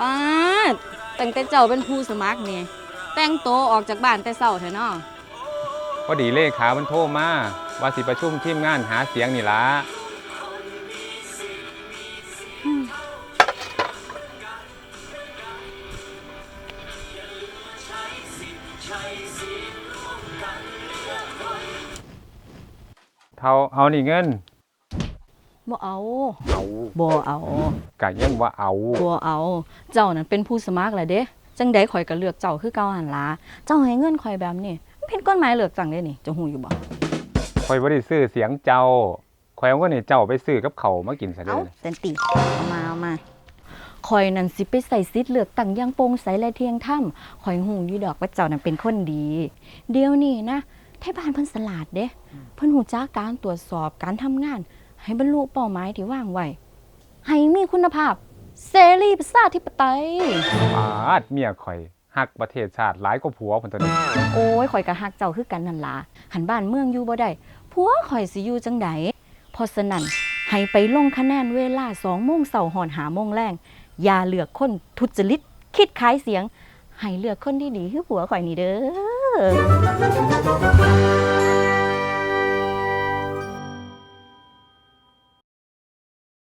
ป้าดตั้งแต่เจ้าเป็นผู้สมัครนี่ แต่งโตวออกจากบ้านแต่เช้าเถอะเนาะพอดีเลขามันโทรมาว่าสิประชุมทีมงานหาเสียงนี่ล่ะเท่าเอานี่เงิน บ่เอาเอาบ่เอากะยังว่าเอาบ่เอา เจ้านั่นเป็นผู้สมัครแหละเด้จังใดข่อยก็เลือกเจ้าคือเก่าหันล่ะเจ้าให้เงินข่อยแบบนี้มันผิดกฎหมายเลือกจังเด้นี่เจะฮู้อยู่บ่คอยบ่ได้ซื้อเสียงเจ้าคอยเอาเงินให้เจ้าไปซื้อกับเขาวมากินซะเด้เอาอเต็นติเอามาเอามาข่อยนั่นสิไปใส่ซิทธิ์เลือกตั้งอยังโปร่งใสและเที่ยงธรรมข่อยฮู้อยู่ดอกว่าเจ้านั่นเป็นคนดี เดี๋ยวนี้นะไทบ้านเพิ่นสลาดเด้เพิ่นฮู้จักการตรวจสอบการทำงาน ให้บรรลุเป้าหมายที่วางไว้ให้มีคุณภาพ เสรีประชาธิปไตยปาดเมียข่อยฮักประเทศชาติหลายกว่าผัวพุ่นตัวนี้โอ้ยข่อยก็ฮักเจ้าคือกันนั่นล่ะหันบ้านเมืองอยู่บ่ได้ผัวข่อยสิอยู่จังใดเพราะฉะนั้นให้ไปลงคะแนนเวลา2โมงเช้าหอนหาโมงแรงอย่าเลือกคนทุจริต คิดขายเสียง ให้เลือกคนที่ดีคือผัวข่อยนี่เด้อ